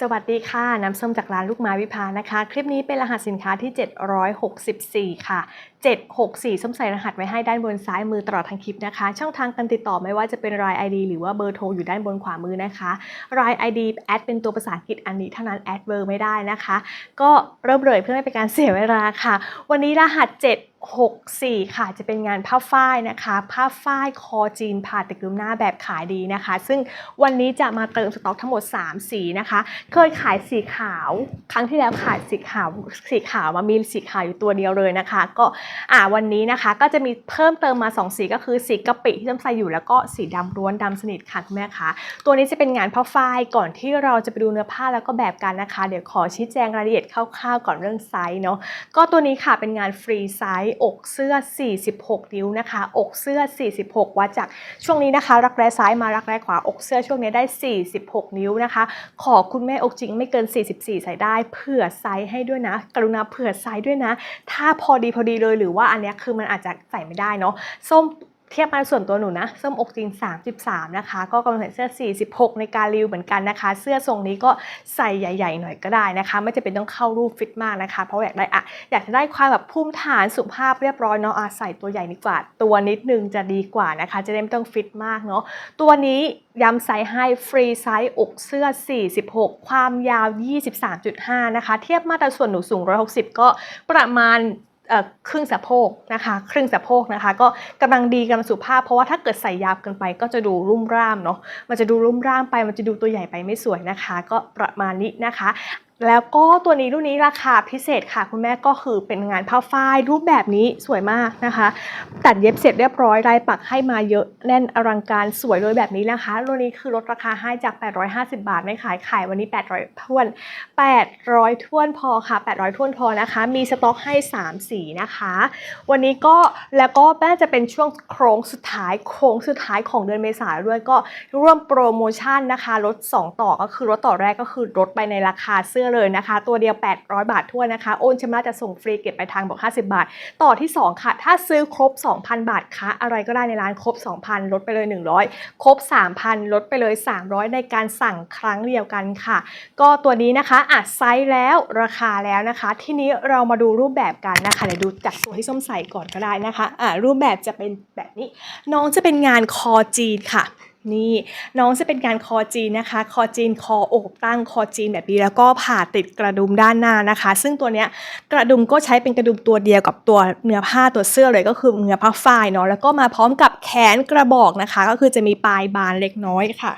สวัสดีค่ะ น้ำส้มจากร้านลูกไม้วิภานะคะ คลิปนี้เป็นรหัสสินค้าที่ 764 ค่ะ 764 ส้มใส่รหัสไว้ให้ด้านบนซ้ายมือตลอดทั้งคลิปนะคะ ช่องทางการติดต่อไม่ว่าจะเป็นราย ID หรือว่าเบอร์โทรอยู่ด้านบนขวามือนะคะราย ID แอดเป็นตัวภาษาอังกฤษอันนี้เท่านั้นแอดเบอร์ไม่ได้นะคะ ก็เริ่มเลยเพื่อไม่เป็นการเสียเวลาค่ะ วันนี้รหัส 64 ค่ะจะเป็นงานผ้าฝ้ายนะคะ ผ้าฝ้ายคอจีนผ่าติดกลุ่มหน้าแบบขายดีนะคะ ซึ่งวันนี้จะมาเติมสต็อกทั้งหมด 3 สีนะคะ เคยขายสีขาว ครั้งที่แล้วขายสีขาวสีขาวมามีสีขาวอยู่ตัวเดียวเลยนะคะ ก็อ่าวันนี้นะคะก็จะมีเพิ่มเติมมา 2 สีก็คือสีกะปิที่จำใส่อยู่แล้วก็สีดำล้วนดำสนิทค่ะคุณแม่คะตัวนี้จะเป็นงานผ้าฝ้ายก่อนที่เราจะไปดูเนื้อผ้าแล้วก็แบบกันนะคะ เดี๋ยวขอชี้แจงรายละเอียดคร่าวๆก่อนเรื่องไซส์เนาะก็ตัวนี้ค่ะเป็นงานฟรีไซส์อกเสื้อ 46 นิ้วนะคะ อกเสื้อ 46 วัดจากช่วงนี้นะคะ รักแร้ซ้ายมารักแร้ขวาอกเสื้อช่วงนี้ได้ 46 นิ้วนะคะ ขอคุณแม่อกจริงไม่เกิน 44 ใส่ได้เผื่อไซส์ให้ด้วยนะ กรุณาเผื่อไซส์ด้วยนะ ถ้าพอดีพอดีเลยหรือว่าอันนี้คือมันอาจจะใส่ไม่ได้เนาะส้ม เทียบมาส่วนตัวหนูนะส้มอกจริง33 นะคะ ก็กำลังใส่เสื้อ 46 ในการรีวิวเหมือนกันนะคะ เสื้อทรงนี้ก็ใส่ใหญ่ ๆ หน่อยก็ได้นะคะ ไม่จะเป็นต้องเข้ารูปฟิตมากนะคะ เพราะอยากได้อะอยากจะได้ความแบบภูมิฐานสุภาพเรียบร้อยเนาะอะใส่ตัวใหญ่ดีกว่า ตัวนิดนึงจะดีกว่านะคะ จะได้ไม่ต้องฟิตมากเนาะตัวนี้ย้ำไซส์ให้ฟรีไซส์อกเสื้อ 46 ความยาว 23.5 นะคะ เทียบมาตรส่วนหนูสูง 160 ก็ประมาณ ครึ่งสะโพกนะคะครึ่งสะโพกนะคะ ก็กำลังดีกำลังสุภาพเพราะว่าถ้าเกิดใส่ยาวเกินไปก็จะดูรุ่มร่ามเนาะมันจะดูรุ่มร่ามไปมันจะดูตัวใหญ่ไปไม่สวยนะคะ ก็ประมาณนี้นะคะ แล้วก็ตัวนี้รุ่นนี้ราคาพิเศษค่ะ คุณแม่ก็คือเป็นงานผ้าฝ้ายรูปแบบนี้สวยมากนะคะ ตัดเย็บเสร็จเรียบร้อยลายปักให้มาเยอะแน่นอลังการสวยเลยแบบนี้นะคะรุ่นนี้คือลดราคาให้จาก 850 บาทไม่ขายขายวันนี้ 800ท้วน 800ท้วนพอค่ะ 800ท้วนพอนะคะ มีสต็อกให้ 3 สีนะคะ วันนี้ก็แล้วก็น่จะเป็นช่วงโค้งสุดท้ายโค้งสุดท้ายของเดือนเมษายนด้วยก็ร่วมโปรโมชั่นนะคะลด2ต่อก็คือลดต่อแรกก็คือลดไปในราคาเสื้อเลยนะคะ ตัวเดียว 800 บาททั่วนะคะ โอนชำระจะส่งฟรีเก็บไปทางบอก 50 บาท ต่อที่ 2 ค่ะ ถ้าซื้อครบ 2,000 บาทคะอะไรก็ได้ในร้านครบ 2,000 ลดไปเลย 100 ครบ 3,000 ลดไปเลย 300 ในการสั่งครั้งเดียวกันค่ะ ก็ตัวนี้นะคะอะไซส์แล้วราคาแล้วนะคะ ทีนี้เรามาดูรูปแบบกันนะคะเดี๋ยวดูจากตัวที่ส้มใส่ก่อนก็ได้นะคะอะรูปแบบจะเป็นแบบนี้ น้องจะเป็นงานคอจีนค่ะ นี่น้องจะเป็นการคอจีนนะคะ คอจีนคอโอบตั้งคอจีนแบบนี้แล้วก็ผ่าติดกระดุมด้านหน้านะคะ ซึ่งตัวเนี้ยกระดุมก็ใช้เป็นกระดุมตัวเดียวกับตัวเนื้อผ้าตัวเสื้อเลยก็คือเนื้อผ้าฝ้ายเนาะแล้วก็มาพร้อมกับแขนกระบอกนะคะ ก็คือจะมีปลายบานเล็กน้อยค่ะ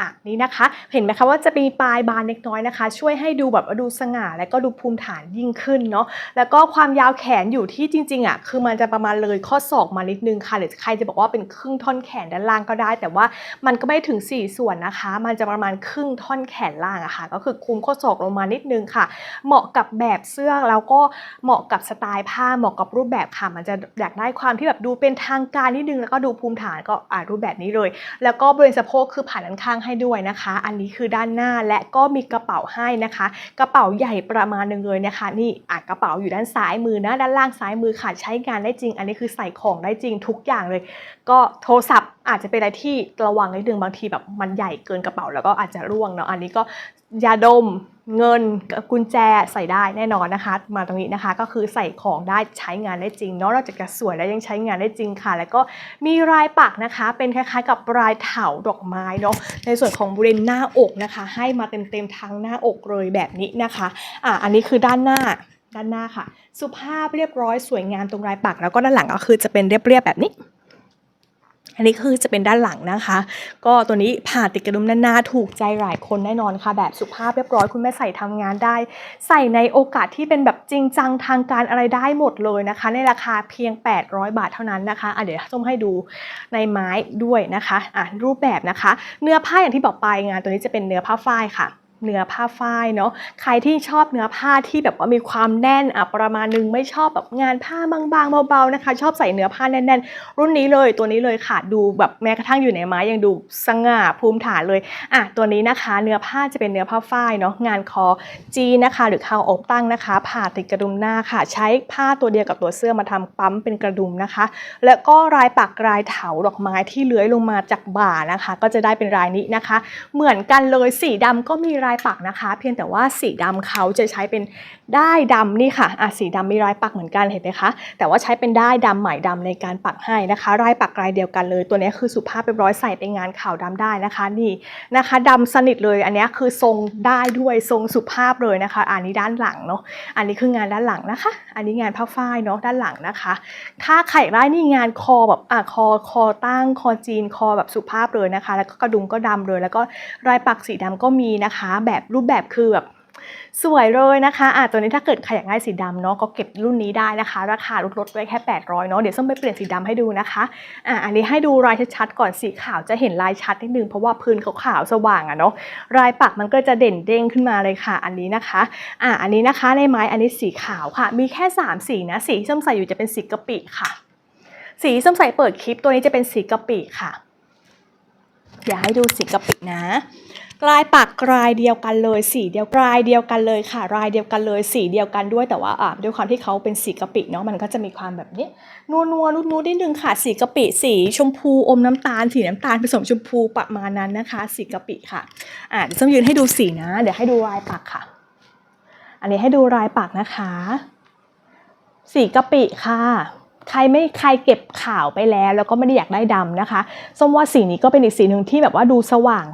อะนี่นะคะ เห็นไหมคะว่าจะมีปลายบานเล็กน้อยนะคะ ช่วยให้ดูแบบว่าดูสง่าและก็ดูภูมิฐานยิ่งขึ้นเนาะแล้วก็ความยาวแขนอยู่ที่จริงๆอะคือมันจะประมาณเลยข้อศอกมานิดนึงค่ะหรือใครจะบอกว่าเป็นครึ่งท่อนแขนด้านล่างก็ได้ แต่ว่ามันก็ไม่ถึง 4 ส่วนนะคะ มันจะประมาณครึ่งท่อนแขนล่างอะค่ะ ก็คือคุมข้อศอกลงมานิดนึงค่ะ เหมาะกับแบบเสื้อแล้วก็เหมาะกับสไตล์ผ้าเหมาะกับรูปแบบค่ะ มันจะอยากได้ความที่แบบดูเป็นทางการนิดนึงแล้วก็ดูภูมิฐานก็อ่ารูปแบบนี้เลย แล้วก็บริเวณสะโพกคือผ่านด้านข้างให้ด้วยนะคะ อันนี้คือด้านหน้าและก็มีกระเป๋าให้นะคะ กระเป๋าใหญ่ประมาณหนึงเลยนะคะ นี่อะกระเป๋าอยู่ด้านซ้ายมือนะด้านล่างซ้ายมือค่ะใช้งานได้จริง อันนี้คือใส่ของได้จริงทุกอย่างเลย ก็โทรศัพท์ อาจจะเป็นอะไรที่ระวังนิดนึงบางทีแบบมันใหญ่เกินกระเป๋าแล้วก็อาจจะร่วงเนาะอันนี้ก็ยาดมเงินกับกุญแจใส่ได้แน่นอนนะคะ มาตรงนี้นะคะก็คือใส่ของได้ใช้งานได้จริงเนาะนอกจากจะสวยแล้วยังใช้งานได้จริงค่ะ แล้วก็มีลายปักนะคะ เป็นคล้ายๆ กับลายเถาดอกไม้เนาะในส่วนของบริเวณหน้าอกนะคะ ให้มาเต็มๆทั้งหน้าอกเลยแบบนี้นะคะอะอันนี้คือด้านหน้าด้านหน้าค่ะ สุภาพเรียบร้อยสวยงามตรงลายปัก แล้วก็ด้านหลังก็คือจะเป็นเรียบๆแบบนี้ อันนี้คือจะเป็นด้านหลังนะคะ ก็ตัวนี้ผ่าติดกระดุมหน้าถูกใจหลายคนแน่นอนค่ะ แบบสุภาพเรียบร้อยคุณแม่ใส่ทำงานได้ ใส่ในโอกาสที่เป็นแบบจริงจังทางการอะไรได้หมดเลยนะคะ ในราคาเพียง 800 บาทเท่านั้นนะคะอะเดี๋ยวส้มให้ดูในไม้ด้วยนะคะอะรูปแบบนะคะ เนื้อผ้าอย่างที่บอกไปงานตัวนี้จะเป็นเนื้อผ้าฝ้ายค่ะ เนื้อผ้าฝ้ายเนาะใครที่ชอบเนื้อผ้าที่แบบว่ามีความแน่นอะประมาณนึงไม่ชอบแบบงานผ้าบางๆเบาๆนะคะ ชอบใส่เนื้อผ้าแน่นๆ รุ่นนี้เลยตัวนี้เลยค่ะดูแบบแม้กระทั่งอยู่ในไม้ยังดูสง่าภูมิฐานเลยอะตัวนี้นะคะ เนื้อผ้าจะเป็นเนื้อผ้าฝ้ายเนาะงานคอจีนะคะ หรือคาวอกตั้งนะคะ ผ่าติดกระดุมหน้าค่ะ ใช้ผ้าตัวเดียวกับตัวเสื้อมาทำปั๊มเป็นกระดุมนะคะ แล้วก็ลายปักลายเถาดอกไม้ที่เลื้อยลงมาจากบ่านะคะ ก็จะได้เป็นลายนี้นะคะ เหมือนกันเลยสีดำก็มีลายปักนะคะ เพียงแต่ว่าสีดำเขาจะใช้เป็น ด้ายดำนี่ค่ะอะสีดำมีลายปักเหมือนกันเห็นไหมคะ แต่ว่าใช้เป็นได้ายดำไหมดำในการปักให้นะคะลายปักลายเดียวกันเลย ตัวนี้คือสุภาพเรียบร้อยใส่ไปงานขาวดำได้นะคะนี่นะคะดำสนิทเลยอันนี้คือทรงได้ด้วยทรงสุภาพเลยนะคะ อันนี้ด้านหลังเนาะอันนี้คืองานด้านหลังนะคะ อันนี้งานผ้าฝ้ายเนาะด้านหลังนะคะ ถ้าใครอยากได้นี่งานคอแบบอะคอคอตั้งคอจีนคอแบบสุภาพเลยนะคะ แล้วก็กระดุมก็ดำเลย แล้วก็ลายปักสีดำก็มีนะคะ แบบรูปแบบคือแบบ สวยเลยนะคะอะตัวนี้ถ้าเกิดใครอยากได้สีดำเนาะก็เก็บรุ่นนี้ได้นะคะ ราคาลดลดไว้แค่ 800เนาะเดี๋ยวส้มไปเปลี่ยนสีดำให้ดูนะคะอะอันนี้ให้ดูลายชัดๆก่อนสีขาวจะเห็นลายชัดนิดนึงเพราะว่าพื้นขาวๆสว่างอะเนาะลายปักมันก็จะเด่นเด้งขึ้นมาเลยค่ะ อันนี้นะคะอะอันนี้นะคะในไม้อันนี้สีขาวค่ะ มีแค่ 3 สีนะสีที่ส้มใส่อยู่จะเป็นสีกะปิค่ะ สีส้มใส่เปิดคลิปตัวนี้จะเป็นสีกะปิค่ะอยากให้ดูสีกะปินะ ลายปักลายเดียวกันเลยสีเดียวกลายเดียวกันเลยค่ะลายเดียวกันเลยสีเดียวกันด้วยแต่ว่าอะด้วยความที่เขาเป็นสีกะปิเนาะมันก็จะมีความแบบนี้นัวนัวนูดๆนิดนึงค่ะสีกะปิสีชมพูอมน้ำตาลสีน้ำตาลผสมชมพูประมาณนั้นนะคะสีกะปิค่ะอะเดี๋ยวส้มยืนให้ดูสีนะ เดี๋ยวให้ดูลายปักค่ะ อันนี้ให้ดูลายปักนะคะ สีกะปิค่ะ ใครไม่ใครเก็บขาวไปแล้ว แล้วก็ไม่ได้อยากได้ดำนะคะส้มว่าสีนี้ก็เป็นอีกสีหนึ่งที่แบบว่าดูสว่าง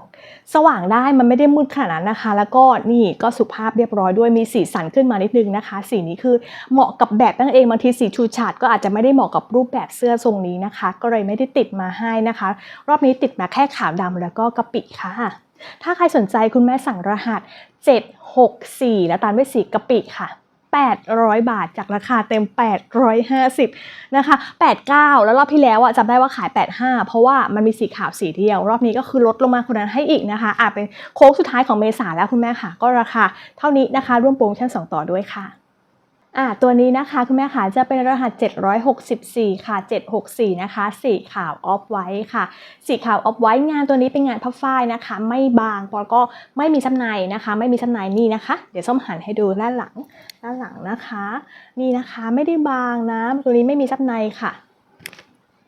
สว่างได้มันไม่ได้มืดขนาดนั้นนะคะ แล้วก็นี่ก็สุภาพเรียบร้อยด้วยมีสีสันขึ้นมานิดนึงนะคะ สีนี้คือเหมาะกับแบบนั่นเองบางทีสีชูชาดก็อาจจะไม่ได้เหมาะกับรูปแบบเสื้อทรงนี้นะคะ ก็เลยไม่ได้ติดมาให้นะคะ รอบนี้ติดมาแค่ขาวดำแล้วก็กะปิค่ะถ้าใครสนใจคุณแม่สั่งรหัส 764 แล้วตามด้วยสีกะปิค่ะ 800 บาทจากราคาเต็ม 850นะคะ89 แล้วรอบที่แล้วอะจำได้ว่าขาย 85 เพราะว่ามันมีสีขาวสีเดียว รอบนี้ก็คือลดลงมาคนนั้นให้อีกนะคะอะเป็นโค้งสุดท้ายของเมษาแล้วคุณแม่ค่ะ ก็ราคาเท่านี้นะคะ ร่วมโปรโมชั่น2 ต่อด้วยค่ะ อ่าตัวนี้นะคะคุณแม่ค่ะจะเป็นรหัส 764 ค่ะ 764 นะคะ สีขาวออฟไว้ค่ะ สีขาวออฟไว้งานตัวนี้เป็นงานผ้าฝ้ายนะคะ ไม่บางแล้วก็ไม่มีซ้ำในนะคะ ไม่มีซ้ำในนี่นะคะ เดี๋ยวส้มหันให้ดูด้านหลังด้านหลังนะคะ นี่นะคะไม่ได้บางนะตัวนี้ไม่มีซับในค่ะ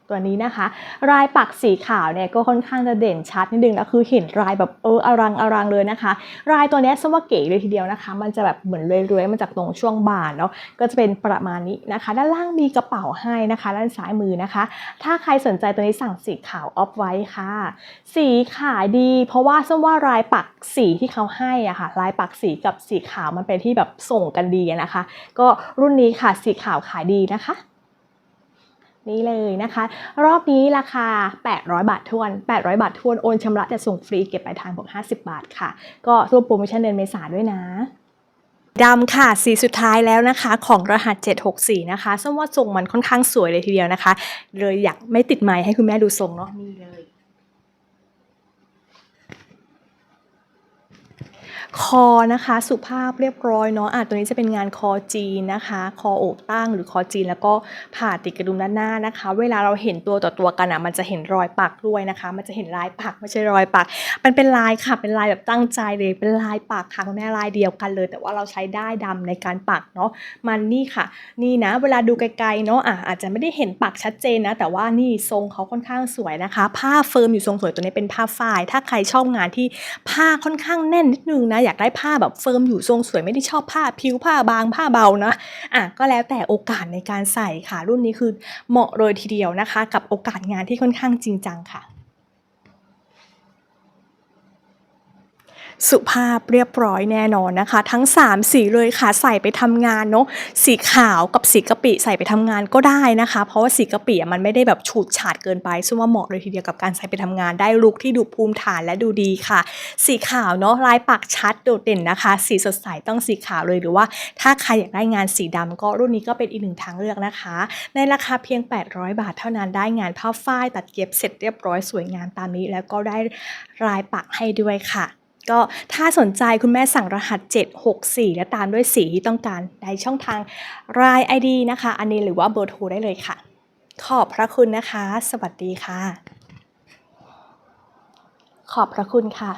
ตัวนี้นะคะ รายปักสีขาวเนี่ยก็ค่อนข้างจะเด่นชัดนิดนึงแล้วคือเห็นรายแบบเอออรังอรังเลยนะคะ รายตัวนี้สว่าเก๋เลยทีเดียวนะคะ มันจะแบบเหมือนเลื้อยๆมาจากตรงช่วงบ่าเนาะก็จะเป็นประมาณนี้นะคะ ด้านล่างมีกระเป๋าให้นะคะ ด้านซ้ายมือนะคะ ถ้าใครสนใจตัวนี้สั่งสีขาวออฟไว้ค่ะ สีขายดี เพราะว่าส้มว่ารายปักสีที่เขาให้อะค่ะ ลายปักสีกับสีขาวมันเป็นที่แบบส่งกันดีนะคะ ก็รุ่นนี้ค่ะสีขาวขายดีนะคะ นี่เลยนะคะ รอบนี้ราคา 800 บาททวน 800 บาททวนโอนชำระแต่ส่งฟรีเก็บปลายทางบวก50 บาทค่ะ ก็รวมโปรโมชั่นเดือนเมษาด้วยนะดำค่ะ สีสุดท้ายแล้วนะคะ ของรหัส 764 นะคะส้มว่าทรงมันค่อนข้างสวยเลยทีเดียวนะคะ เลยอยากไม่ติดไม้ให้คุณแม่ดูทรงเนาะนี่เลย คอนะคะสุภาพเรียบร้อยเนาะอะตัวนี้จะเป็นงานคอจีนนะคะ คอโอบตั้งหรือคอจีน แล้วก็ผ่าติดกระดุมด้านหน้านะคะ เวลาเราเห็นตัวต่อตัวกันอะมันจะเห็นรอยปักด้วยนะคะ มันจะเห็นลายปักไม่ใช่รอยปัก มันเป็นลายค่ะเป็นลายแบบตั้งใจเลยเป็นลายปักค่ะคุณแม่ลายเดียวกันเลย แต่ว่าเราใช้ได้ายดำในการปักเนาะมันนี่ค่ะ นี่นะ เวลาดูไกลๆเนาะอะอาจจะไม่ได้เห็นปักชัดเจนนะ แต่ว่านี่ทรงเขาค่อนข้างสวยนะคะ ผ้าเฟิร์มอยู่ทรงสวยตัวนี้เป็นผ้าฝ้าย ถ้าใครชอบงานที่ผ้าค่อนข้างแน่นนิดนึงนะอยากได้ผ้าแบบเฟิร์มอยู่ทรงสวยไม่ได้ชอบผ้าผิวผ้าบางผ้าเบานะอะก็แล้วแต่โอกาสในการใส่ค่ะ รุ่นนี้คือเหมาะเลยทีเดียวนะคะ กับโอกาสงานที่ค่อนข้างจริงจังค่ะ สุภาพเรียบร้อยแน่นอนนะคะ ทั้ง 3 สีเลยค่ะใส่ไปทำงานเนาะสีขาวกับสีกะปิใส่ไปทำงานก็ได้นะคะ เพราะว่าสีกะปิมันไม่ได้แบบฉูดฉาดเกินไปซึ่งว่าเหมาะเลยทีเดียวกับการใส่ไปทำงานได้ลุคที่ดูภูมิฐานและดูดีค่ะ สีขาวเนาะลายปักชัดโดดเด่นนะคะ สีสดใสต้องสีขาวเลยหรือว่า ถ้าใครอยากได้งานสีดำก็รุ่นนี้ก็เป็นอีกหนึ่งทางเลือกนะคะ ในราคาเพียง 800 บาทเท่านั้นได้งานผ้าฝ้ายตัดเย็บเสร็จเรียบร้อยสวยงามตามนี้ แล้วก็ได้ลายปักให้ด้วยค่ะ ก็ถ้าสนใจคุณแม่สั่งรหัส 764 และตามด้วยสีที่ต้องการในช่องทางราย ID นะคะ อันนี้หรือว่าเบอร์โทรได้เลยค่ะ ขอบพระคุณนะคะ สวัสดีค่ะ ขอบพระคุณค่ะ